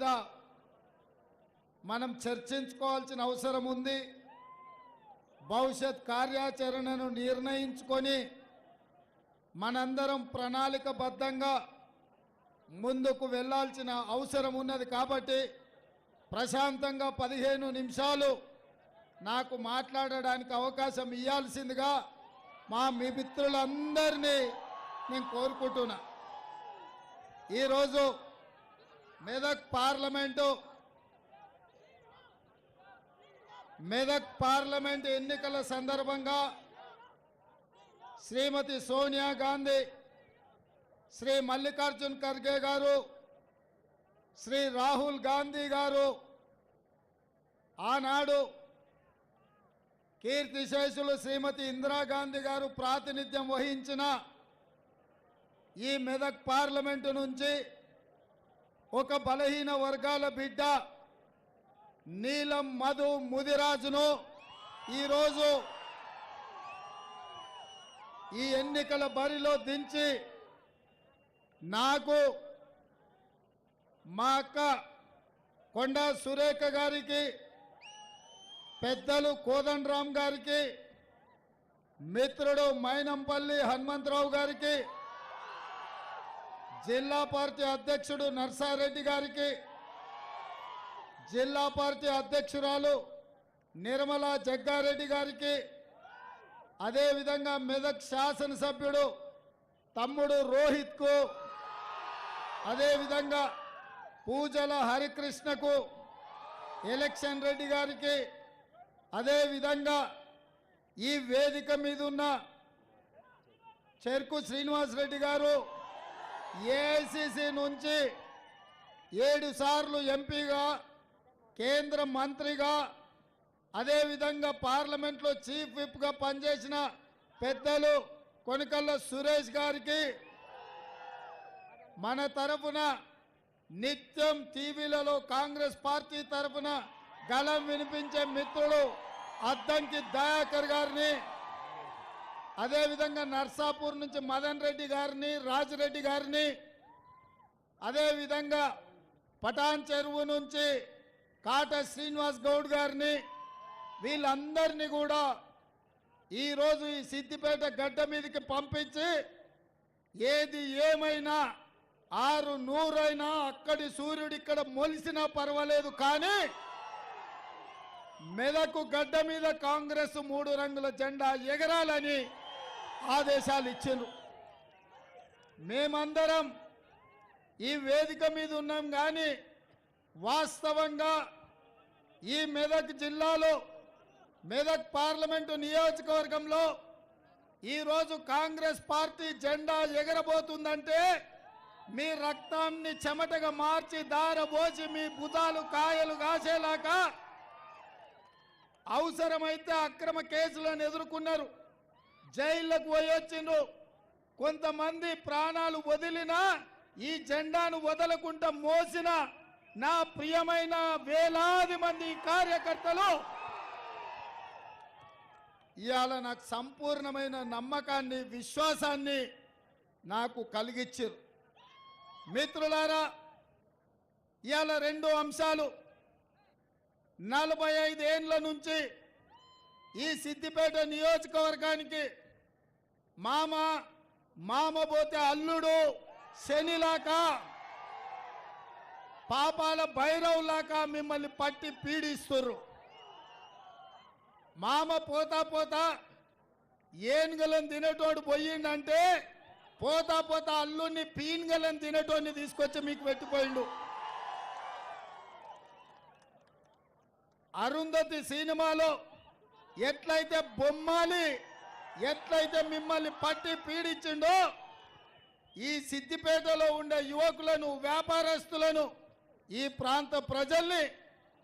మీద మనం చర్చించుకోవాల్సిన అవసరం ఉంది. భవిష్యత్ కార్యాచరణను నిర్ణయించుకొని మనందరం ప్రణాళికబద్ధంగా ముందుకు వెళ్ళాల్సిన అవసరం ఉన్నది కాబట్టి ప్రశాంతంగా పదిహేను నిమిషాలు నాకు మాట్లాడడానికి అవకాశం ఇవ్వాల్సిందిగా మా మీ మిత్రులందరినీ నేను కోరుకుంటున్నా. ఈరోజు మెదక్ పార్లమెంటు. మెదక్ పార్లమెంట్ ఎన్నికల సందర్భంగా శ్రీమతి సోనియా గాంధీ శ్రీ మల్లికార్జున్ ఖర్గే గారు శ్రీ రాహుల్ గాంధీ గారు ఆనాడు కీర్తిశేషులు శ్రీమతి ఇందిరాగాంధీ గారు ప్రాతినిధ్యం వహించిన ఈ మెదక్ పార్లమెంటు నుంచి ఒక బలహీన వర్గాల బిడ్డ నీలం మధు ముదిరాజును ఈరోజు ఈ ఎన్నికల బరిలో దించి నాకు మా అక్క కొండా సురేఖ గారికి పెద్దలు కోదండరామ్ గారికి మిత్రుడు మైనంపల్లి హనుమంతరావు గారికి జిల్లా పార్టీ అధ్యక్షుడు నర్సారెడ్డి గారికి జిల్లా పార్టీ అధ్యక్షురాలు నిర్మల జగ్గారెడ్డి గారికి అదేవిధంగా మెదక్ శాసనసభ్యుడు తమ్ముడు రోహిత్కు అదేవిధంగా పూజల హరికృష్ణకు ఎలక్షన్ రెడ్డి గారికి అదేవిధంగా ఈ వేదిక మీద ఉన్న చెరుకు శ్రీనివాస్ రెడ్డి గారు ఏఐసిసి నుంచి ఏడు సార్లు ఎంపీగా కేంద్ర మంత్రిగా అదేవిధంగా పార్లమెంట్లో చీఫ్ విప్గా పనిచేసిన పెద్దలు కొనకల్ల సురేష్ గారికి మన తరఫున నిత్యం టీవీలలో కాంగ్రెస్ పార్టీ తరఫున గళం వినిపించే మిత్రుడు అద్దంకి దయాకర్ గారిని అదేవిధంగా నర్సాపూర్ నుంచి మదన్ రెడ్డి గారిని రాజిరెడ్డి గారిని అదేవిధంగా పటాన్ చెరువు నుంచి కాట శ్రీనివాస్ గౌడ్ గారిని వీళ్ళందరినీ కూడా ఈరోజు ఈ సిద్దిపేట గడ్డ మీదకి పంపించి ఏది ఏమైనా ఆరు నూరైనా అక్కడి సూర్యుడు ఇక్కడ మొలిసినా పర్వాలేదు కానీ మెదకు గడ్డ మీద కాంగ్రెస్ మూడు రంగుల జెండా ఎగరాలని ఆదేశాలు ఇచ్చిండ్రు. మేమందరం ఈ వేదిక మీద ఉన్నాం కానీ వాస్తవంగా ఈ మెదక్ జిల్లాలో మెదక్ పార్లమెంటు నియోజకవర్గంలో ఈరోజు కాంగ్రెస్ పార్టీ జెండా ఎగరబోతుందంటే మీ రక్తాన్ని చెమటగా మార్చి దారబోసి మీ బుధాలు కాయలు కాసేలాగా అవసరమైతే అక్రమ కేసులను ఎదుర్కొన్నారు. జైళ్ళకు పోయొచ్చిండ్రు కొంతమంది ప్రాణాలు వదిలినా ఈ జెండాను వదలకుండా మోసిన నా ప్రియమైన వేలాది మంది కార్యకర్తలు ఇవాళ నాకు సంపూర్ణమైన నమ్మకాన్ని విశ్వాసాన్ని నాకు కలిగించారు మిత్రులారా ఇవాళ రెండు అంశాలు. నలభై ఐదేండ్ల నుంచి ఈ సిద్దిపేట నియోజకవర్గానికి మామ మామ పోతే అల్లుడు శనిలాకా పాపాల భైరవులాగా మిమ్మల్ని పట్టి పీడిస్తురు మామ పోతా పోతా ఏనుగలను తినేటోడు పోయిండంటే పోతా పోతా అల్లుడిని పీనుగలను తినేటోడిని తీసుకొచ్చి మీకు పెట్టిపోయిండు. అరుంధతి సినిమాలో ఎట్లయితే బొమ్మాలి ఎట్లయితే మిమ్మల్ని పట్టి పీడించిండో ఈ సిద్దిపేటలో ఉండే యువకులను వ్యాపారస్తులను ఈ ప్రాంత ప్రజల్ని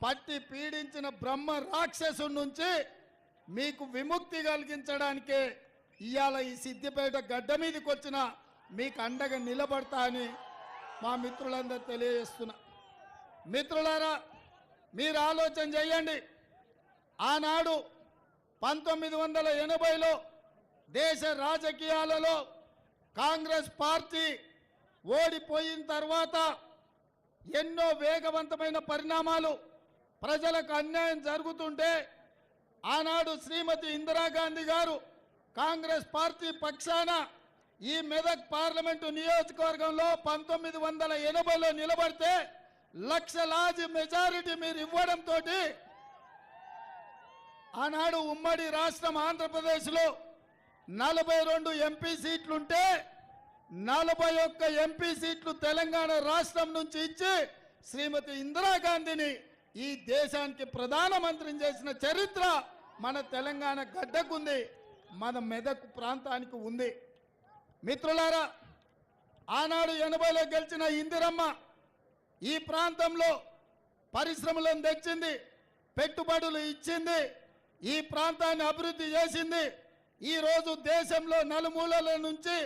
పట్టి పీడించిన బ్రహ్మ రాక్షసు నుంచి మీకు విముక్తి కలిగించడానికే ఇవాళ ఈ సిద్దిపేట గడ్డ మీదకి వచ్చిన మీకు అండగా నిలబడతా అని మా మిత్రులందరూ తెలియజేస్తున్నా. మిత్రులారా మీరు ఆలోచన చేయండి. ఆనాడు పంతొమ్మిది వందల ఎనభైలో దేశ రాజకీయాలలో కాంగ్రెస్ పార్టీ ఓడిపోయిన తర్వాత ఎన్నో వేగవంతమైన పరిణామాలు ప్రజలకు అన్యాయం జరుగుతుంటే ఆనాడు శ్రీమతి ఇందిరాగాంధీ గారు కాంగ్రెస్ పార్టీ పక్షాన ఈ మెదక్ పార్లమెంటు నియోజకవర్గంలో పంతొమ్మిది వందల ఎనభైలో నిలబడితే లక్షలాది మెజారిటీ మీరు ఇవ్వడంతో ఆనాడు ఉమ్మడి రాష్ట్రం ఆంధ్రప్రదేశ్లో నలభై రెండు ఎంపీ సీట్లుంటే నలభై ఒక్క ఎంపీ సీట్లు తెలంగాణ రాష్ట్రం నుంచి ఇచ్చి శ్రీమతి ఇందిరాగాంధీని ఈ దేశానికి ప్రధానమంత్రిని చేసిన చరిత్ర మన తెలంగాణ గడ్డకుంది మన మెదక్ ప్రాంతానికి ఉంది. మిత్రులారా ఆనాడు ఎనభైలో గెలిచిన ఇందిరమ్మ ఈ ప్రాంతంలో పరిశ్రమలను తెచ్చింది పెట్టుబడులు ఇచ్చింది ఈ ప్రాంతాన్ని అభివృద్ధి చేసింది ఈరోజు దేశంలో నలుమూలల నుంచి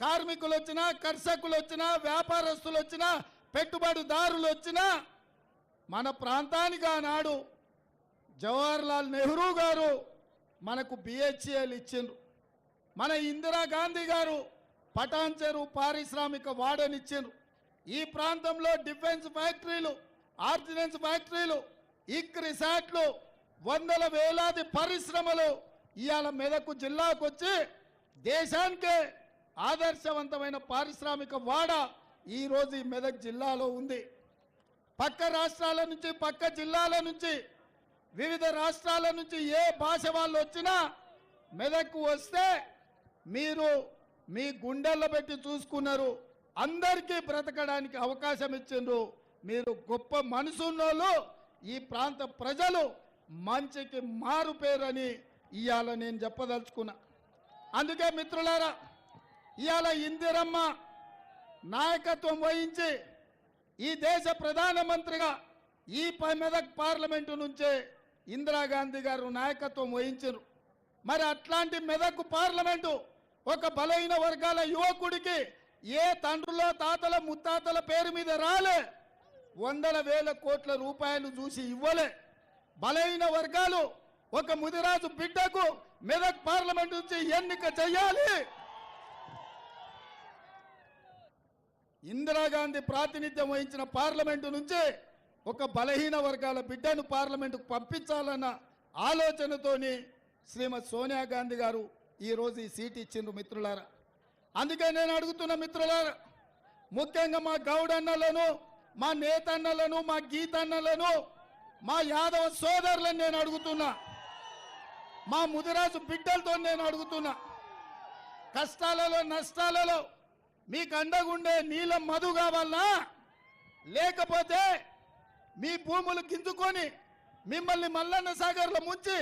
కార్మికులు వచ్చినా కర్షకులు వచ్చినా వ్యాపారస్తులు వచ్చినా పెట్టుబడిదారులు వచ్చినా మన ప్రాంతానికి ఆనాడు జవహర్లాల్ నెహ్రూ గారు మనకు బిహెచ్ఎల్ ఇచ్చిండ్రు. మన ఇందిరాగాంధీ గారు పటాన్ చెరువు పారిశ్రామిక వాడనిచ్చిండ్రు ఈ ప్రాంతంలో డిఫెన్స్ ఫ్యాక్టరీలు ఆర్డినెన్స్ ఫ్యాక్టరీలు ఇక్ రిసార్ట్లు వందల వేలాది పరిశ్రమలు ఇవాళ మెదకు జిల్లాకు వచ్చి దేశానికే ఆదర్శవంతమైన పారిశ్రామిక వాడ ఈరోజు ఈ మెదక్ జిల్లాలో ఉంది. పక్క రాష్ట్రాల నుంచి పక్క జిల్లాల నుంచి వివిధ రాష్ట్రాల నుంచి ఏ భాష వాళ్ళు వచ్చినా మెదక్కు వస్తే మీరు మీ గుండెల్లో పెట్టి చూసుకున్నారు. అందరికీ బ్రతకడానికి అవకాశం ఇచ్చిండ్రు. మీరు గొప్ప మనసున్నోళ్ళు ఈ ప్రాంత ప్రజలు మంచికి మారు పేరని ఇవాళ నేను చెప్పదలుచుకున్నా. అందుకే మిత్రులారా ఇవాళ ఇందిరమ్మ నాయకత్వం వహించి ఈ దేశ ప్రధానమంత్రిగా ఈ మెదక్ పార్లమెంటు నుంచే ఇందిరాగాంధీ గారు నాయకత్వం వహించారు మరి అట్లాంటి మెదక్ పార్లమెంటు ఒక బలహీన వర్గాల యువకుడికి ఏ తండ్రుల తాతల ముత్తాతల పేరు మీద రాలే. వందల వేల కోట్ల రూపాయలు చూసి ఇవ్వలే. బలహీన వర్గాలు ఒక ముదిరాజు బిడ్డకు మెదక్ పార్లమెంట్ నుంచి ఎన్నిక చేయాలి. ఇందిరాగాంధీ ప్రాతినిధ్యం వహించిన పార్లమెంటు నుంచి ఒక బలహీన వర్గాల బిడ్డను పార్లమెంటుకు పంపించాలన్న ఆలోచనతోని శ్రీమతి సోనియా గాంధీ గారు ఈరోజు ఈ సీట్ ఇచ్చిండ్రు మిత్రులారా. అందుకే నేను అడుగుతున్న మిత్రులారా ముఖ్యంగా మా గౌడన్నలను మా నేతన్నలను మా గీతన్నలను మా యాదవ సోదరులను నేను అడుగుతున్నా. మా ముదిరాజు బిడ్డలతో నేను అడుగుతున్నా. కష్టాలలో నష్టాలలో మీకు అండగుండే నీలం మధు కావాలనా? లేకపోతే మీ భూములు గింజుకొని మిమ్మల్ని మల్లన్న సాగర్లో ముంచి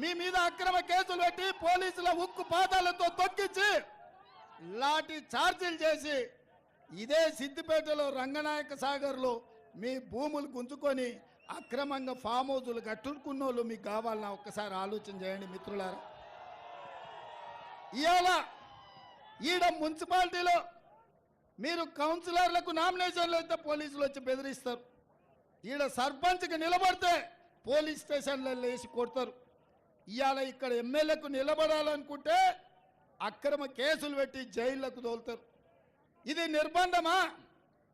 మీ మీద అక్రమ కేసులు పెట్టి పోలీసుల ఉక్కు పాదాలతో తొక్కించి లాఠీ ఛార్జీలు చేసి ఇదే సిద్దిపేటలో రంగనాయక సాగర్లో మీ భూములు గుంజుకొని అక్రమంగా ఫామ్ హౌజులు కట్టుకున్నోళ్ళు మీకు కావాలన్నా ఒక్కసారి ఆలోచన చేయండి మిత్రులారా. ఇవాళ ఈడ మున్సిపాలిటీలో మీరు కౌన్సిలర్లకు నామినేషన్లు అయితే పోలీసులు వచ్చి బెదిరిస్తారు. ఈడ సర్పంచ్కి నిలబడితే పోలీస్ స్టేషన్లో లేచి కొడతారు. ఇవాళ ఇక్కడ ఎమ్మెల్యేకు నిలబడాలనుకుంటే అక్రమ కేసులు పెట్టి జైళ్ళకు తోలుతారు. ఇది నిర్బంధమా?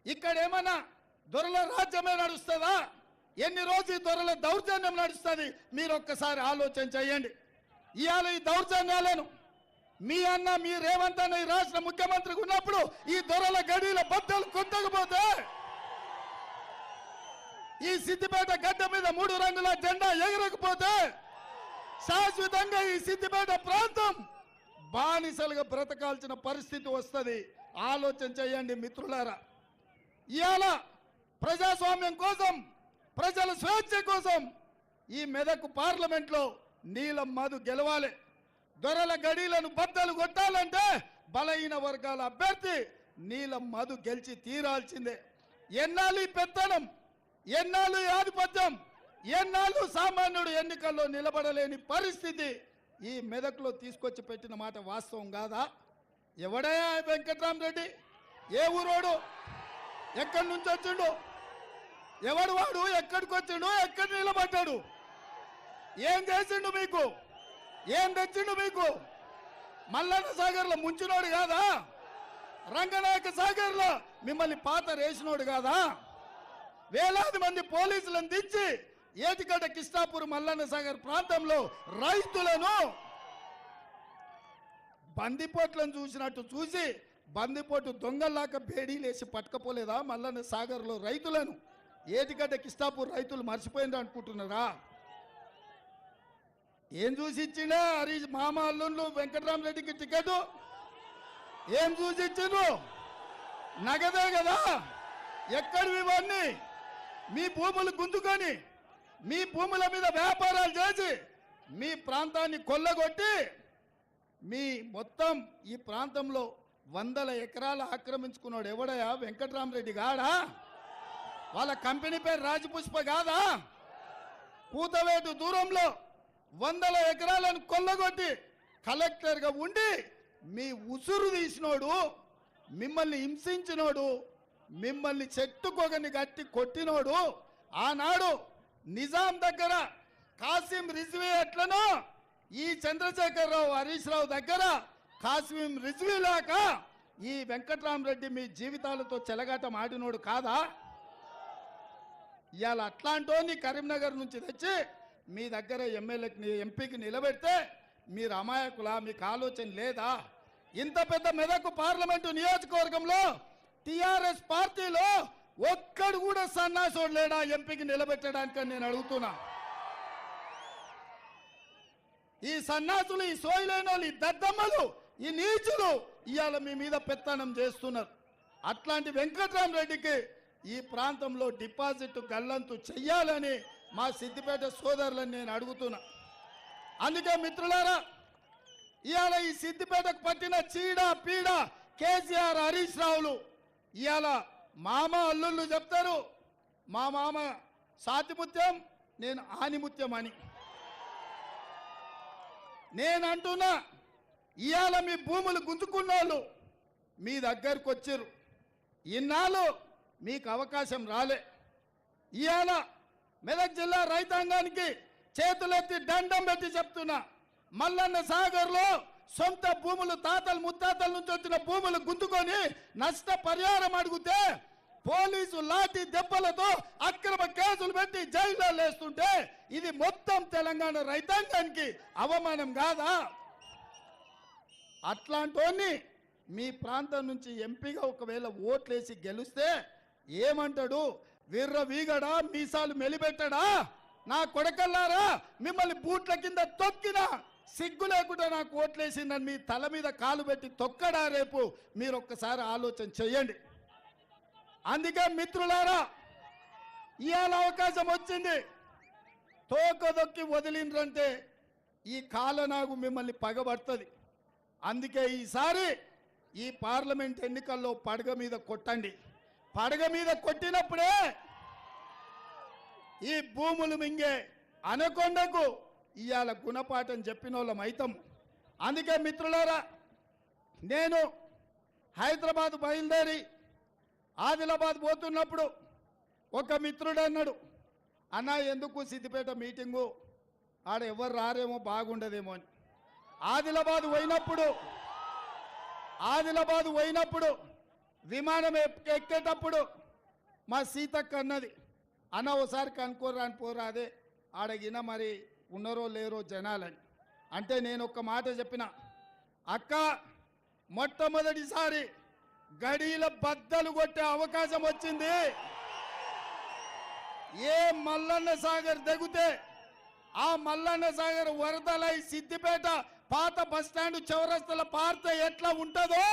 ఇక్కడ ఏమైనా దొరల రాజ్యమే నడుస్తుందా? ఎన్ని రోజులు దొరల దౌర్జన్యం నడుస్తుంది? మీరు ఒక్కసారి ఆలోచన చేయండి. ఇవాళ ఈ దౌర్జన్యాలను మీ అన్న మీ రేవంత్ అన్న ఈ రాష్ట్ర ముఖ్యమంత్రికి ఉన్నప్పుడు ఈ దొరల గడిల బద్దలు కొట్టకపోతే ఈ సిద్దిపేట గడ్డ మీద మూడు రంగుల జెండా ఎగరకపోతే శాశ్వతంగా ఈ సిద్దిపేట ప్రాంతం బానిసలుగా బ్రతకాల్సిన పరిస్థితి వస్తుంది. ఆలోచన చేయండి మిత్రులారా. ఇవాళ ప్రజాస్వామ్యం కోసం ప్రజల స్వేచ్ఛ కోసం ఈ మెదకు పార్లమెంట్లో నీలం మధు గెలవాలి. దొరల గడీలను బద్దలు కొట్టాలంటే బలహీన వర్గాల అభ్యర్థి నీలం మధు గెలిచి తీరాల్సిందే. ఎన్నాళ్ళు ఈ పెత్తనం? ఎన్నాళ్ళు ఈ ఆధిపత్యం? ఎన్నాళ్ళు సామాన్యుడు ఎన్నికల్లో నిలబడలేని పరిస్థితి? ఈ మెదక్లో తీసుకొచ్చి పెట్టిన మాట వాస్తవం కాదా? ఎవడయా వెంకట్రామరెడ్డి? ఏ ఊరోడు? ఎక్కడి నుంచి వచ్చిండు? ఎవడు వాడు? ఎక్కడికి వచ్చిండు? ఎక్కడ నిలబడ్డాడు? ఏం చేసిండు మీకు? ఏం తెచ్చిండు మీకు? మల్లన్న సాగర్లో ముంచినోడు కాదా? రంగనాయక సాగర్లో మిమ్మల్ని పాత రేసినోడు కాదా? వేలాది మంది పోలీసులను దించి ఏటిగడ్డ కిష్టాపూర్ మల్లన్న సాగర్ ప్రాంతంలో రైతులను బందిపోట్లను చూసినట్టు చూసి బందిపోటు దొంగల్లాక బేడీలేసి పట్టుకపోలేదా మల్లన్న సాగర్లో రైతులను? ఏటిగడ్డ కిస్తాపూర్ రైతులు మర్చిపోయిండ్రు అనుకుంటున్నారా? ఏం చూసి ఇచ్చిండే హరీష్ మామ అల్లుళ్ళు వెంకటరామరెడ్డికి టికెట్? ఏం చూసి ఇచ్చిండ్రు నగదే కదా. ఎక్కడివి ఇవన్నీ? మీ భూములు గుంజుకొని మీ భూముల మీద వ్యాపారాలు చేసి మీ ప్రాంతాన్ని కొల్లగొట్టి మీ మొత్తం ఈ ప్రాంతంలో వందల ఎకరాలు ఆక్రమించుకున్నాడు ఎవడయా వెంకటరామరెడ్డి గాడా? వాళ్ళ కంపెనీ పేరు రాజపుష్ప కాదా? కూతవేటు దూరంలో వందల ఎకరాలను కొల్లగొట్టి కలెక్టర్గా ఉండి మీ ఉసురు తీసినోడు మిమ్మల్ని హింసించినోడు మిమ్మల్ని చెట్టుకొగని గట్టి కొట్టినోడు ఆనాడు నిజాం దగ్గర కాసిం రిజ్వీ ఎట్లనో ఈ చంద్రశేఖరరావు హరీష్ రావు దగ్గర కాసిం రిజ్వీ లేక ఈ వెంకట్రామరెడ్డి మీ జీవితాలతో చెలగాటం ఆడినోడు కాదా? ఇవాళ అట్లాంటోని కరీంనగర్ నుంచి తెచ్చి మీ దగ్గర ఎమ్మెల్యేకి ఎంపీకి నిలబెడితే మీరు అమాయకులా? మీకు ఆలోచన లేదా? ఇంత పెద్ద మెదకు పార్లమెంటు నియోజకవర్గంలో టిఆర్ఎస్ పార్టీలో ఒక్కడు కూడా సన్నాసోడు లేడా? ఎంపీకి నిలబెట్టడానికి నేను అడుగుతున్నా. ఈ సన్నాసులు ఈ సోయిలైన వాళ్ళు ఈ దద్దమ్మలు ఈ నీచులు ఇవాళ మీ మీద పెత్తనం చేస్తున్నారు. అట్లాంటి వెంకట్రామరెడ్డికి ఈ ప్రాంతంలో డిపాజిట్ గల్లంతు చెయ్యాలని మా సిద్దిపేట సోదరులను నేను అడుగుతున్నా. అందుకే మిత్రులారా ఇవాళ ఈ సిద్దిపేటకు పట్టిన చీడ పీడ కేసీఆర్ హరీష్ రావులు ఇవాళ మామ అల్లుళ్ళు చెప్తారు. మా మామ సాతిముత్యం నేను ఆనిముత్యం అని. నేనంటున్నా ఇవాళ మీ భూములు గుంజుకున్న వాళ్ళు మీ దగ్గరకు వచ్చారు ఇన్నాళ్ళు మీకు అవకాశం రాలే. ఇవాళ మెదక్ జిల్లా రైతాంగానికి చేతులెత్తి దండం పెట్టి చెప్తున్నా మల్లన్న సాగర్లో సొంత భూములు తాతలు ముత్తాతల నుంచి వచ్చిన భూములు గుంతుకొని నష్ట పరిహారం అడిగితే పోలీసు లాఠీ దెబ్బలతో అక్రమ కేసులు పెట్టి జైల్లో లేస్తుంటే ఇది మొత్తం తెలంగాణ రైతాంగానికి అవమానం కాదా? అట్లాంటోని మీ ప్రాంతం నుంచి ఎంపీగా ఒకవేళ ఓట్లేసి గెలిస్తే ఏమంటాడు? విర్ర వీగడా మీసాలు మెలిపెట్టడా? నా కొడకల్లారా మిమ్మల్ని బూట్ల కింద తొక్కినా? సిగ్గు లేకుండా నాకు ఓట్లేసిందని మీ తల మీద కాలు పెట్టి తొక్కడా రేపు? మీరు ఒక్కసారి ఆలోచన చెయ్యండి. అందుకే మిత్రులారా ఇవాళ అవకాశం వచ్చింది. తోకదొక్కి వదిలిండ్రంటే ఈ కాలనాగు మిమ్మల్ని పగబడుతుంది. అందుకే ఈసారి ఈ పార్లమెంట్ ఎన్నికల్లో పడగ మీద కొట్టండి. పడగ మీద కొట్టినప్పుడే ఈ భూములు మింగే అనకొండకు ఇవాళ గుణపాఠం చెప్పిన వాళ్ళం అయితాం అందుకే మిత్రులారా నేను హైదరాబాద్ బయలుదేరి ఆదిలాబాద్ పోతున్నప్పుడు ఒక మిత్రుడు అన్నాడు అన్న ఎందుకు సిద్దిపేట మీటింగు? ఆడ ఎవరు రారేమో బాగుండదేమో అని. ఆదిలాబాద్ పోయినప్పుడు ఆదిలాబాద్ పోయినప్పుడు విమానం ఎక్కేటప్పుడు మా సీతక్క అన్నది అన్న ఓసారి కనుక్కోరాని పోరాదే అదే ఆడగిన మరి ఉన్నారో లేరో జనాలని. అంటే నేను ఒక మాట చెప్పిన అక్క మొట్టమొదటిసారి గడీల బద్దలు కొట్టే అవకాశం వచ్చింది. ఏ మల్లన్న సాగర్ దగ్గితే ఆ మల్లన్న సాగర్ వరదలై సిద్దిపేట పాత బస్టాండ్ చౌరస్తల పార్త ఎట్లా ఉంటుందో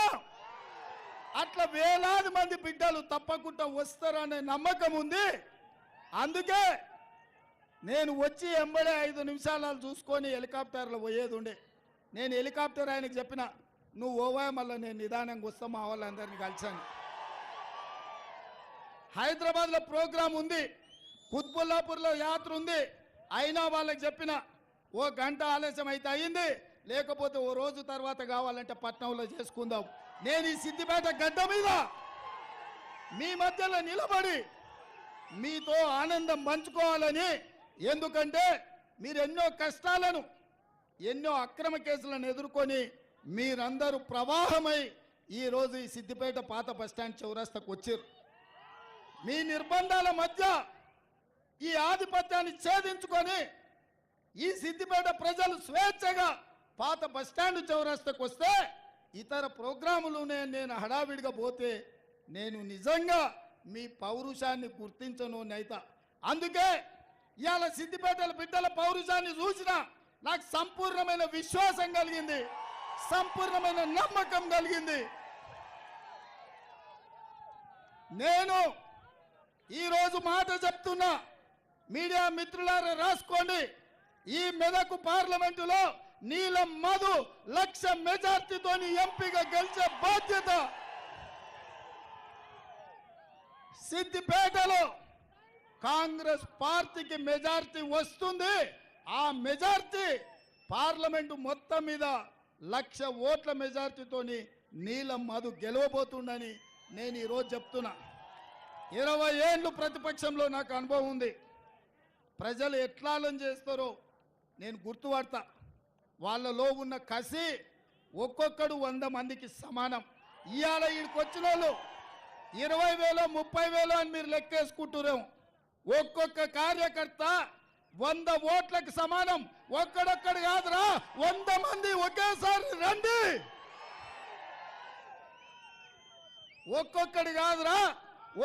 అట్లా వేలాది మంది బిడ్డలు తప్పకుండా వస్తారనే నమ్మకం ఉంది. అందుకే నేను వచ్చి ఎంబడే ఐదు నిమిషాలు చూసుకొని హెలికాప్టర్లో పోయేది ఉండే. నేను హెలికాప్టర్ ఆయనకి చెప్పిన నువ్వు ఓవా మళ్ళీ నేను నిదానంగా వస్తా మా వాళ్ళందరినీ కలిసాను. హైదరాబాద్లో ప్రోగ్రాం ఉంది. కుత్బుల్లాపూర్లో యాత్ర ఉంది. అయినా వాళ్ళకి చెప్పిన ఓ గంట ఆలస్యం అయితే అయింది. లేకపోతే ఓ రోజు తర్వాత కావాలంటే పట్నంలో చేసుకుందాం. నేను ఈ సిద్దిపేట గడ్డ మీద మీ మధ్యలో నిలబడి మీతో ఆనందం పంచుకోవాలని. ఎందుకంటే మీరు ఎన్నో కష్టాలను ఎన్నో అక్రమ కేసులను ఎదుర్కొని మీరందరూ ప్రవాహమై ఈరోజు ఈ సిద్దిపేట పాత బస్టాండ్ చౌరస్తకు వచ్చారు. మీ నిర్బంధాల మధ్య ఈ ఆధిపత్యాన్ని ఛేదించుకొని ఈ సిద్దిపేట ప్రజలు స్వేచ్ఛగా పాత బస్టాండ్ చౌరస్తకు వస్తే ఇతర ప్రోగ్రాములునే నేను హడావిడిగా పోతే నేను నిజంగా మీ పౌరుషాన్ని గుర్తించను నైతా. అందుకే ఇవాళ సిద్దిపేటల బిడ్డల పౌరుషాన్ని చూసిన నాకు సంపూర్ణమైన విశ్వాసం కలిగింది. సంపూర్ణమైన నమ్మకం కలిగింది. నేను ఈరోజు మాట చెప్తున్నా మీడియా మిత్రులారా రాసుకోండి. ఈ మెదకు పార్లమెంటులో నీలం మధు లక్ష మెజార్టీతోని ఎంపీగా గెలిచే బాధ్యత సిద్దిపేటలో కాంగ్రెస్ పార్టీకి మెజార్టీ వస్తుంది. ఆ మెజార్టీ పార్లమెంటు మొత్తం మీద లక్ష ఓట్ల మెజార్టీతోని నీలం మధు గెలవబోతుండని నేను ఈరోజు చెప్తున్నా. ఇరవై ఏళ్ళు ప్రతిపక్షంలో నాకు అనుభవం ఉంది. ప్రజలు ఎట్లా చేస్తారో నేను గుర్తుపడతా. వాళ్ళలో ఉన్న కసి ఒక్కొక్కడు వంద మందికి సమానం. ఇవాళ ఇక్కడికి వచ్చిన వాళ్ళు ఇరవై వేలో ముప్పై వేలో అని మీరు లెక్కేసుకుంటున్నాం ఒక్కొక్క కార్యకర్త వంద ఓట్లకు సమానం. ఒక్కడొక్కడు కాదురా వంద మంది ఒకేసారి రండి. ఒక్కొక్కడి కాదురా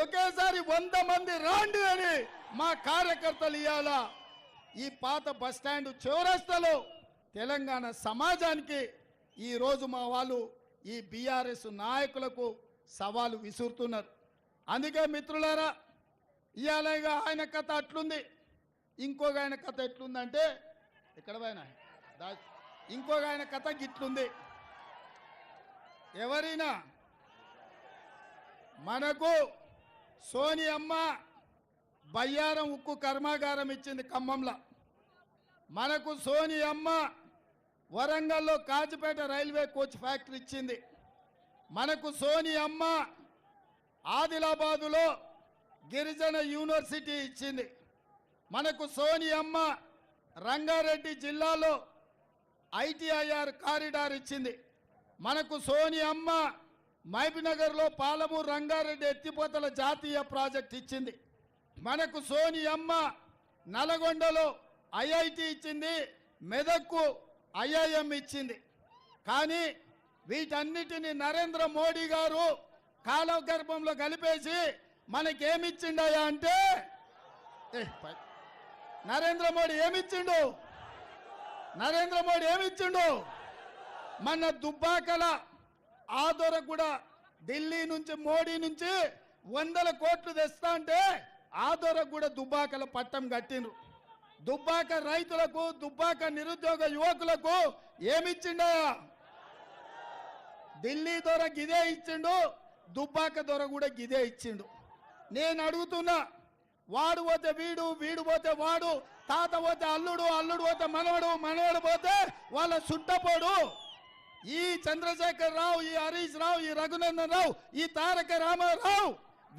ఒకేసారి వంద మంది రాండి అని మా కార్యకర్తలు ఇవాళ ఈ పాత బస్టాండ్ చివరస్తలో తెలంగాణ సమాజానికి ఈరోజు మా వాళ్ళు ఈ బీఆర్ఎస్ నాయకులకు సవాలు విసురుతున్నారు. అందుకే మిత్రులారా ఇవాళగా ఇక ఆయన కథ అట్లుంది. ఇంకొక ఆయన కథ ఎట్లుందంటే ఎక్కడ పోయినా? దా- ఇంకొక ఆయన కథ గిట్లుంది. ఎవరైనా మనకు సోని అమ్మ బయ్యారం ఉక్కు కర్మాగారం ఇచ్చింది ఖమ్మంలో. మనకు సోని అమ్మ వరంగల్లో కాచిపేట రైల్వే కోచ్ ఫ్యాక్టరీ ఇచ్చింది. మనకు సోని అమ్మ ఆదిలాబాదులో గిరిజన యూనివర్సిటీ ఇచ్చింది. మనకు సోని అమ్మ రంగారెడ్డి జిల్లాలో ఐటీఐఆర్ కారిడార్ ఇచ్చింది. మనకు సోని అమ్మ మహబీనగర్లో పాలమూరు రంగారెడ్డి ఎత్తిపోతల జాతీయ ప్రాజెక్ట్ ఇచ్చింది. మనకు సోని అమ్మ నల్గొండలో ఐఐటి ఇచ్చింది. మెదక్కు ఐఐఎం ఇచ్చింది. కానీ వీటన్నిటిని నరేంద్ర మోడీ గారు కాలవ గర్భంలో కలిపేసి మనకేమిచ్చిండయా అంటే ఏ, పై- నరేంద్ర మోడీ ఏమిచ్చిండు? నరేంద్ర మోడీ ఏమిచ్చిండు? మన దుబ్బాకల ఆదోర కూడా ఢిల్లీ నుంచి మోడీ నుంచి వందల కోట్లు తెస్తా అంటే ఆదోరకు కూడా దుబ్బాకల పట్టం కట్టిండ్రు. దుబ్బాక రైతులకు దుబ్బాక నిరుద్యోగ యువకులకు ఏమిచ్చిండయా ఢిల్లీ దొర గిదే ఇచ్చిండు దుబ్బాక దొర కూడా గిదే ఇచ్చిండు. నేను అడుగుతున్నా వాడు పోతే వీడు వీడు పోతే వాడు తాత పోతే అల్లుడు అల్లుడు పోతే మనవడు మనవడు పోతే వాళ్ళ సుట్టపోడు. ఈ చంద్రశేఖర్ రావు ఈ హరీష్ రావు ఈ రఘునందన్ రావు ఈ తారక రామారావు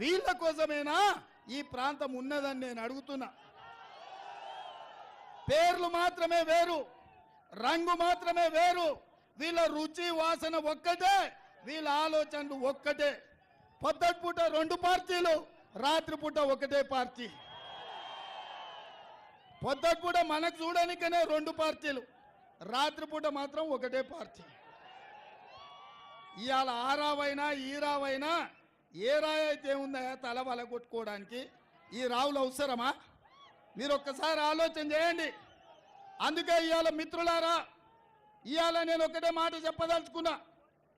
వీళ్ళ కోసమేనా? ఈ ప్రాంతం ఉన్నదని నేను అడుగుతున్నా. పేర్లు మాత్రమే వేరు రంగు మాత్రమే వేరు. వీళ్ళ రుచి వాసన ఒక్కటే వీళ్ళ ఆలోచనలు ఒక్కటే. పొద్దటి పూట రెండు పార్టీలు రాత్రిపూట ఒకటే పార్టీ. పొద్దటి పూట మనకు చూడడానికనే రెండు పార్టీలు రాత్రిపూట మాత్రం ఒకటే పార్టీ. ఇవాళ ఆరావైనా ఈరావైనా ఏ రాయి అయితే ఉందా తల వలగొట్టుకోవడానికి ఈ రావులు అవసరమా? మీరు ఒక్కసారి ఆలోచన చేయండి. అందుకే ఇవాళ మిత్రులారా ఇవాళ నేను ఒకటే మాట చెప్పదలుచుకున్నా.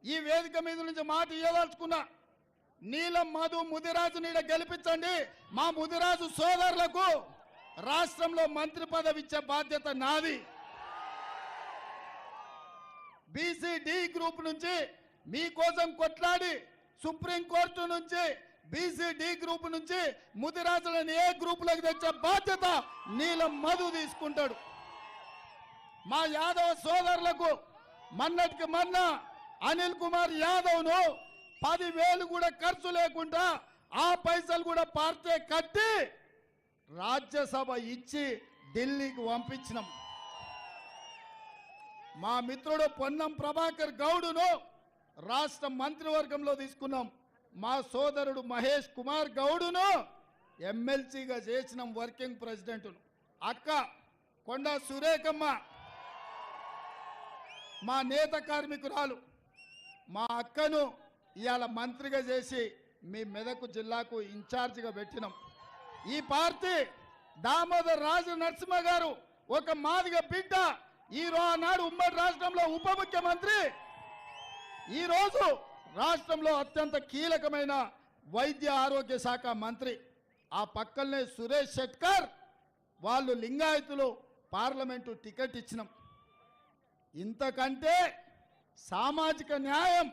ఈ వేదిక మీద నుంచి మాట ఇవ్వదలుచుకున్నా నీలం మధు ముదిరాజు నీడ గెలిపించండి. మా ముదిరాజు సోదరులకు రాష్ట్రంలో మంత్రి పదవి ఇచ్చే బాధ్యత నాది. బీసీ డి గ్రూప్ నుంచి మీకోసం కొట్లాడి సుప్రీంకోర్టు నుంచి బీసీ డి గ్రూప్ నుంచి ముదిరాజులను ఏ గ్రూపులకు తెచ్చే బాధ్యత నీలం మధు తీసుకుంటాడు. మా యాదవ సోదరులకు మన్నటికి మన్న అనిల్ కుమార్ యాదవ్ను పదివేలు కూడా ఖర్చు లేకుండా ఆ పైసలు కూడా పార్టీ కట్టి రాజ్యసభ ఇచ్చి ఢిల్లీకి పంపించినాం. మా మిత్రుడు పొన్నం ప్రభాకర్ గౌడును రాష్ట్ర మంత్రివర్గంలో తీసుకున్నాం. మా సోదరుడు మహేష్ కుమార్ గౌడును ఎమ్మెల్సీగా చేసిన వర్కింగ్ ప్రెసిడెంట్ను. అక్క కొండ సురేఖమ్మ. మా నేత కార్మికురాలు. మా అక్కను ఇవాళ మంత్రిగా చేసి మీ మెదకు జిల్లాకు ఇన్ఛార్జిగా పెట్టినాం. ఈ పార్టీ దామోదర్ రాజు నరసింహ గారు ఒక మాదిగ బిడ్డ. ఈ నాడు ఉమ్మడి రాష్ట్రంలో ఉప ముఖ్యమంత్రి. ఈరోజు రాష్ట్రంలో అత్యంత కీలకమైన వైద్య ఆరోగ్య శాఖ మంత్రి. ఆ పక్కనే సురేష్ షెట్కర్ వాళ్ళు లింగాయతులు పార్లమెంటు టికెట్ ఇచ్చినాం. ఇంతకంటే సామాజిక న్యాయం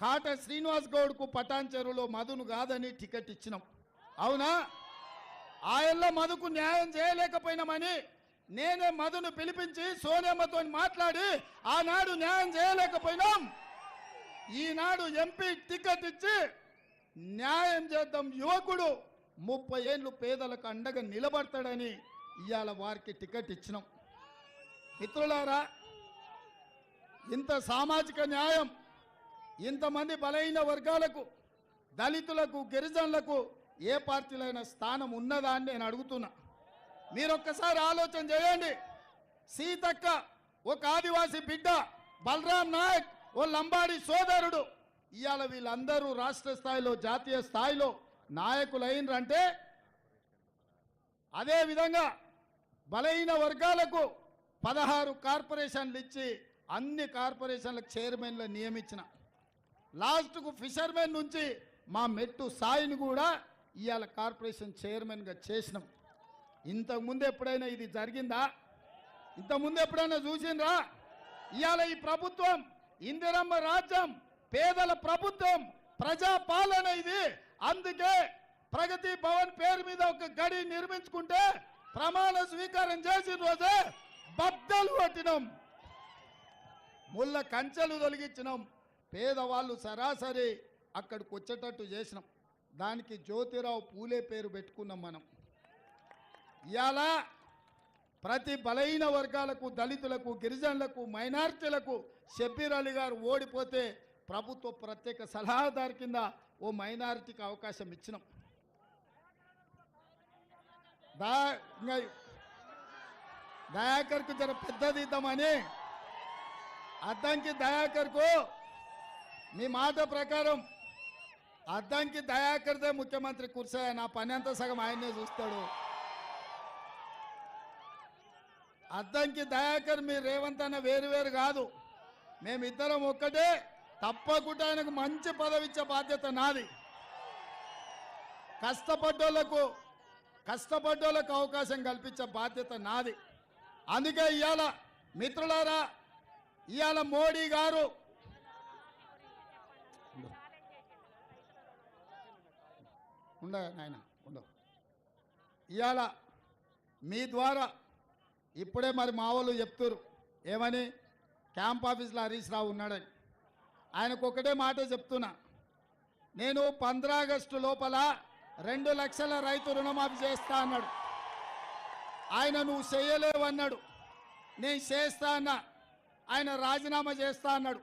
కాట శ్రీనివాస్ గౌడ్కు పటాన్ చెరువులో మధును కాదని టికెట్ ఇచ్చినాం. అవునా? ఆయనలో మధుకు న్యాయం చేయలేకపోయినామని నేనే మధును పిలిపించి సోనేమ్మతో మాట్లాడి ఆనాడు న్యాయం చేయలేకపోయినాం. ఈనాడు ఎంపీ టికెట్ ఇచ్చి న్యాయం చేద్దాం యువకుడు ముప్పై ఏళ్ళు పేదలకు అండగా నిలబడతాడని ఇవాళ వారికి టికెట్ ఇచ్చినాం. మిత్రులారా ఇంత సామాజిక న్యాయం ఇంతమంది బలహీన వర్గాలకు దళితులకు గిరిజనులకు ఏ పార్టీలైన స్థానం ఉన్నదా అని నేను అడుగుతున్నా. మీరు ఒక్కసారి ఆలోచన చేయండి. సీతక్క ఒక ఆదివాసీ బిడ్డ బలరాం నాయక్ ఓ లంబాడి సోదరుడు. ఇవాళ వీళ్ళందరూ రాష్ట్ర స్థాయిలో జాతీయ స్థాయిలో నాయకులైనరంటే అదేవిధంగా బలహీన వర్గాలకు పదహారు కార్పొరేషన్లు ఇచ్చి అన్ని కార్పొరేషన్లకు చైర్మన్లు నియమించిన. లాస్ట్కు ఫిషర్మెన్ నుంచి మా మెట్టు సాయిని కూడా ఇవాళ కార్పొరేషన్ చైర్మన్గా చేసినాం. ఇంతకుముందు ఎప్పుడైనా ఇది జరిగిందా? ఇంతకుముందు ఎప్పుడైనా చూసిండ్రా? ఇవాళ ఈ ప్రభుత్వం ఇందిరమ్మ రాజ్యం పేదల ప్రభుత్వం ప్రజా పాలన ఇది. అందుకే ప్రగతి భవన్ పేరు మీద ఒక గడి నిర్మించుకుంటే ప్రమాణ స్వీకారం చేసిన రోజే బద్దలు కొట్టినాం. ముళ్ళ కంచెలు తొలగించినాం. పేదవాళ్ళు సరాసరి అక్కడికి వచ్చేటట్టు చేసినాం. దానికి జ్యోతిరావు పూలే పేరు పెట్టుకున్నాం మనం. ఇలా ప్రతి బలహీన వర్గాలకు దళితులకు గిరిజనులకు మైనార్టీలకు షబ్బీర్ అలీ గారు ఓడిపోతే ప్రభుత్వ ప్రత్యేక సలహాదారు కింద ఓ మైనారిటీకి అవకాశం ఇచ్చినాం. దా ఇంకా దయాకర్కు జర పెద్దది ఇద్దామని అద్దంకి దయాకర్కు మీ మాట ప్రకారం అద్దంకి దయాకర్దే ముఖ్యమంత్రి కూర్చోయా నా పని అంతా సగం ఆయనే చూస్తాడు. అద్దంకి దయాకర్ మీ రేవంత్ అన్న వేరు వేరు కాదు. మేమిద్దరం ఒక్కటే తప్పకుండా ఆయనకు మంచి పదవిచ్చే బాధ్యత నాది. కష్టపడ్డోళ్ళకు కష్టపడ్డోళ్ళకు అవకాశం కల్పించే బాధ్యత నాది. అందుకే ఇవాళ మిత్రులారా ఇవాళ మోడీ గారు ఉండ నాయన ఉండు. ఇవాళ మీ ద్వారా ఇప్పుడే మరి మా వాళ్ళు చెప్తారు ఏమని? క్యాంప్ ఆఫీస్లో హరీష్ రావు ఉన్నాడని. ఆయనకు ఒకటే మాట చెప్తున్నా. నేను ఆగస్టు లోపల రెండు లక్షల రైతు రుణమాఫీ చేస్తా అన్నాడు. ఆయన నువ్వు చేయలేవన్నాడు నేను చేస్తా అన్నా. ఆయన రాజీనామా చేస్తా అన్నాడు.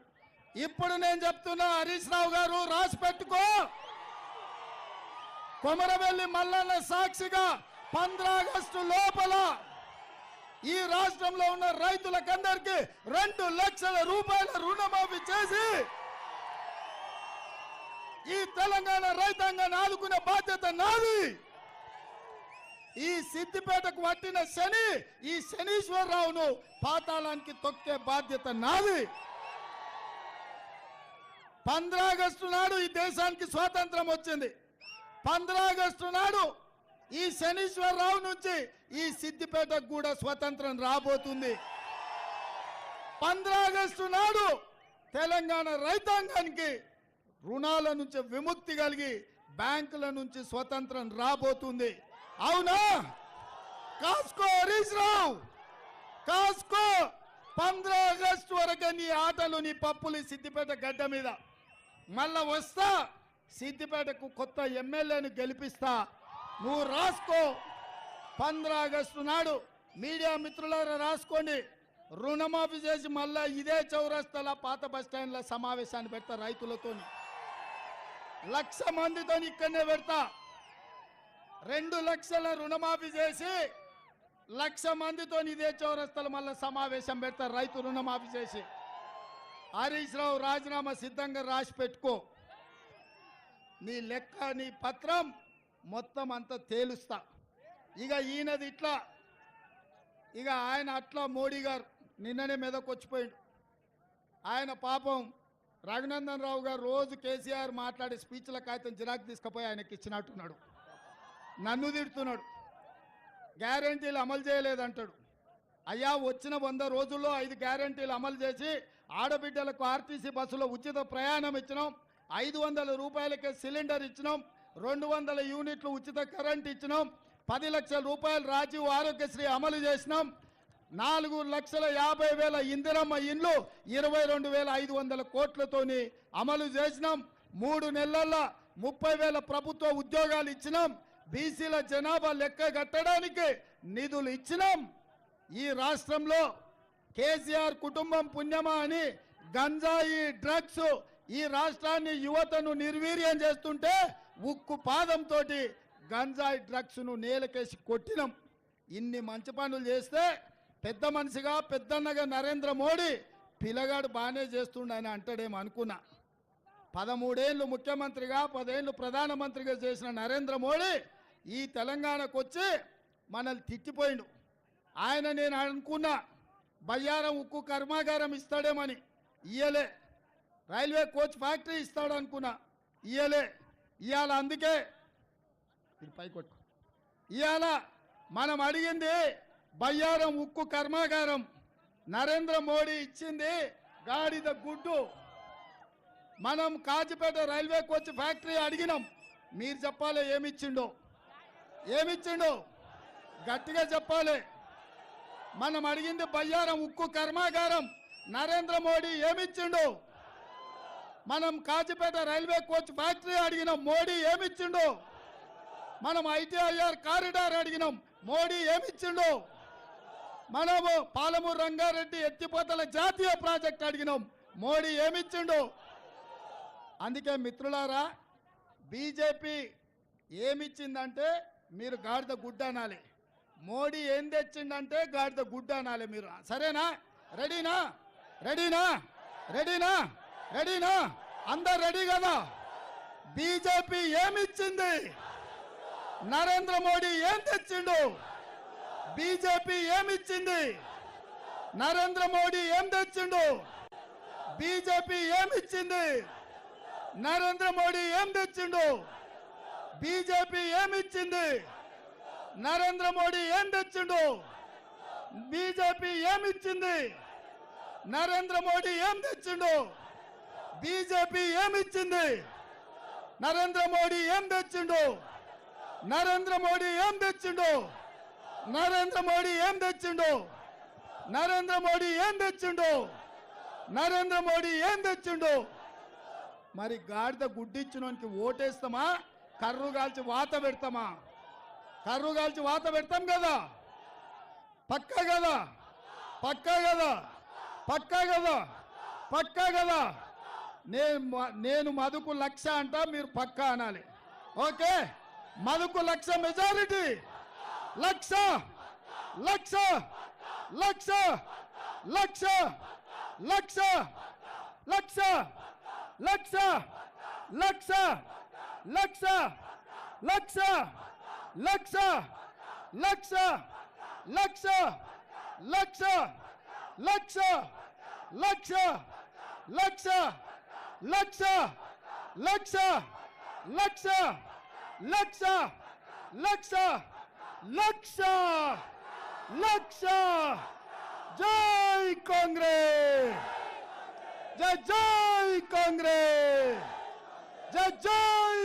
ఇప్పుడు నేను చెప్తున్నా హరీష్ రావు గారు రాసి పెట్టుకో. కొమరవెల్లి మల్లన్న సాక్షిగా ఆగస్టు లోపల ఈ రాష్ట్రంలో ఉన్న రైతులకందరికీ రెండు లక్షల రూపాయల రుణమాఫీ చేసి ఈ తెలంగాణ రైతాంగాన్ని ఆదుకునే బాధ్యత నాది. ఈ సిద్దిపేటకు పట్టిన శని ఈ శనీశ్వరరావును పాతాళానికి తొక్కే బాధ్యత నాది. ఆగస్టు నాడు ఈ దేశానికి స్వాతంత్రం వచ్చింది. ఆగస్టు నాడు ఈ శనీశ్వరరావు నుంచి ఈ సిద్దిపేటకు కూడా స్వతంత్రం రాబోతుంది. ఆగస్టు నాడు తెలంగాణ రైతాంగానికి రుణాల నుంచి విముక్తి కలిగి బ్యాంకుల నుంచి స్వతంత్రం రాబోతుంది. అవునా? కాస్కో హరీష్ రావు! కాస్కో! పంద్రా ఆగస్టు వరకు నీ ఆటలు నీ పప్పులు సిద్దిపేట గడ్డ మీద. మళ్ళా వస్తా సిద్దిపేటకు కొత్త ఎమ్మెల్యేను గెలిపిస్తా. నువ్వు రాసుకో. పంద్రా ఆగస్టు నాడు మీడియా మిత్రులారా రాసుకోండి. రుణమాఫీ చేసి మళ్ళా ఇదే చౌరస్తాల పాత బస్టాండ్ల సమావేశాన్ని పెడతా రైతులతోని. లక్ష మందితో ఇక్కడనే పెడతా. రెండు లక్షల రుణమాఫీ చేసి లక్ష మందితో ఇదే చౌరస్తలు మళ్ళీ సమావేశం పెడతా రైతు రుణమాఫీ చేసి. హరీష్ రావు రాజీనామా సిద్ధంగా రాసి పెట్టుకో. నీ లెక్క నీ పత్రం మొత్తం అంతా తేలుస్తా. ఇక ఈయనది ఇట్లా. ఇక ఆయన అట్లా మోడీ గారు నిన్ననే మీదకి వచ్చిపోయాడు. ఆయన పాపం రఘునందన్ రావు గారు రోజు కేసీఆర్ మాట్లాడే స్పీచ్ల కాగితం జిరాక్ తీసుకుపోయి ఆయనకి ఇచ్చినట్టున్నాడు. నన్ను తిడుతున్నాడు. గ్యారంటీలు అమలు చేయలేదంటాడు. అయ్యా వచ్చిన వంద రోజుల్లో ఐదు గ్యారంటీలు అమలు చేసి ఆడబిడ్డలకు ఆర్టీసీ బస్సులో ఉచిత ప్రయాణం ఇచ్చినాం. ఐదు వందల రూపాయలకే సిలిండర్ ఇచ్చినాం. రెండు వందల యూనిట్లు ఉచిత కరెంట్ ఇచ్చినాం. పది లక్షల రూపాయలు రాజీవ్ ఆరోగ్యశ్రీ అమలు చేసినాం. నాలుగు లక్షల యాభై వేల ఇందిరమ్మ ఇండ్లు ఇరవై రెండు వేల ఐదు వందల కోట్లతోని అమలు చేసినాం. మూడు నెలల్లో ముప్పై వేల ప్రభుత్వ ఉద్యోగాలు ఇచ్చినాం. బీసీల జనాభా లెక్క కట్టడానికి నిధులు ఇచ్చినాం. ఈ రాష్ట్రంలో కేసీఆర్ కుటుంబం పుణ్యమా అని గంజాయి డ్రగ్స్ ఈ రాష్ట్రాన్ని యువతను నిర్వీర్యం చేస్తుంటే ఉక్కు పాదంతో గంజాయి డ్రగ్స్ను నేలకేసి కొట్టినాం. ఇన్ని మంచి పనులు చేస్తే పెద్ద మనిషిగా పెద్దన్నగా నరేంద్ర మోడీ పిల్లగాడు బాగానే చేస్తుండే అని అంటాడేమో అనుకున్నా. పదమూడేళ్ళు ముఖ్యమంత్రిగా పదేళ్ళు ప్రధానమంత్రిగా చేసిన నరేంద్ర మోడీ ఈ తెలంగాణకు వచ్చి మనల్ని తిట్టిపోయిండు. ఆయన నేను అనుకున్నా బయ్యారం ఉక్కు కర్మాగారం ఇస్తాడేమని. ఇయ్యలే. రైల్వే కోచ్ ఫ్యాక్టరీ ఇస్తాడు అనుకున్నా ఇయ్యలే. ఇవాళ అందుకే ఇది పైకొట్టు ఇవాళ మనం అడిగింది బయ్యారం ఉక్కు కర్మాగారం నరేంద్ర మోడీ ఇచ్చింది గాడిద గుడ్డు. మనం కాజిపేట రైల్వే కోచ్ ఫ్యాక్టరీ అడిగినాం. మీరు చెప్పాలి ఏమిచ్చిండో. ఏమిచ్చిండో? గట్టిగా చెప్పాలి. మనం అడిగింది బయ్యారం ఉక్కు కర్మాగారం నరేంద్ర మోడీ ఏమిచ్చిండో? మనం కాచిపేట రైల్వే కోచ్ ఫ్యాక్టరీ అడిగినాం మోడీ ఏమిచ్చిండు? మనం ఐటీఐఆర్ కారిడార్ అడిగినాం మోడీ ఏమిచ్చిండు? మనము పాలమూరు రంగారెడ్డి ఎత్తిపోతల జాతీయ ప్రాజెక్ట్ అడిగినాం మోడీ ఏమిచ్చిండు? అందుకే మిత్రులారా బీజేపీ ఏమిచ్చిందంటే మీరు గాడిద గుడ్డ అనాలి. మోడీ ఏం తెచ్చిండంటే గాడిద గుడ్డ అనాలి మీరు. సరేనా? రెడీనా? రెడీనా? రెడీనా? రెడీనా? అందరు రెడీ కదా? బీజేపీ ఏమిచ్చింది? నరేంద్ర మోడీ ఏం తెచ్చిండు? బీజేపీ ఏమిచ్చింది? నరేంద్ర మోడీ ఏం తెచ్చిండు? బీజేపీ ఏమిచ్చింది? నరేంద్ర మోడీ ఏం తెచ్చిండు? బీజేపీ ఏమిచ్చింది? నరేంద్ర మోడీ ఏం తెచ్చిండు? బీజేపీ ఏమిచ్చింది? నరేంద్ర మోడీ ఏం తెచ్చిండు? బీజేపీ ఏమిచ్చింది? నరేంద్ర మోడీ ఏం తెచ్చిండు? నరేంద్ర మోడీ ఏం తెచ్చిండు? నరేంద్ర మోడీ ఏం తెచ్చిండు? నరేంద్ర మోడీ ఏం తెచ్చిండు? నరేంద్ర మోడీ ఏం తెచ్చిండు? మరి గాడిద గుడ్డిచ్చినోనికి ఓటేస్తామా? కర్రు కాల్చి వాత పెడతామా? కర్రు కాల్చి వాత పెడతాం కదా? పక్కా కదా? పక్కా కదా? పక్కా కదా? పక్కా కదా? నేను మ- నేను మధుకు లక్ష అంట మీరు పక్కా అనాలి okay మధుకు lakh majority lakh lakh lakh lakh lakh lakh lakh lakh lakh lakh lakh lakh lakh lakh lakh lakh lakh Lexa! Lexa! Lexa! Lexa! Lexa! Lexa! Lexa! Jai Congre! Jai Congre! Jai Jai!